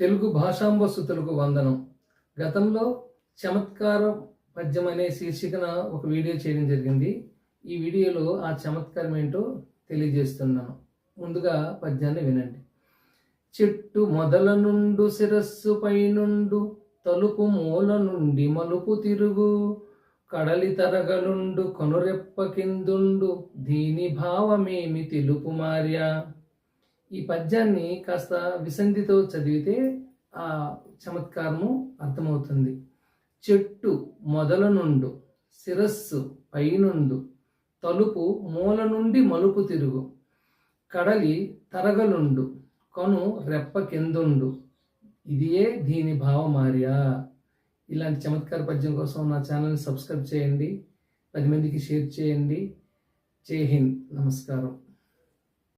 తెలుగు భాషాంబస్సుతులకు వందనం. గతంలో చమత్కార పద్యం అనే శీర్షికన ఒక వీడియో చేయడం జరిగింది. ఈ వీడియోలో ఆ చమత్కారం ఏంటో తెలియజేస్తున్నాను. ముందుగా పద్యాన్ని వినండి. చెట్టు మొదల నుండు శిరస్సు పైనుండు తలుపు మూల నుండి మలుపు తిరుగు. కడలి తరగలుండు కనురెప్ప కిందుండు దీని భావమేమి తెలుపు మార్యా? ఈ పద్యాన్ని కాస్త విసంధితో చదివితే ఆ చమత్కారము అర్థమవుతుంది. చెట్టు మొదల నుండు శిరస్సు పైనుండు తలుపు మూల నుండి మలుపు తిరుగు కడలి తరగలుండు కను రెప్ప కిందుండు. ఇదియే దీని భావమార్యా. ఇలాంటి చమత్కార పద్యం కోసం నా ఛానల్ని సబ్స్క్రైబ్ చేయండి. పది మందికి షేర్ చేయండి. జై హింద్. నమస్కారం.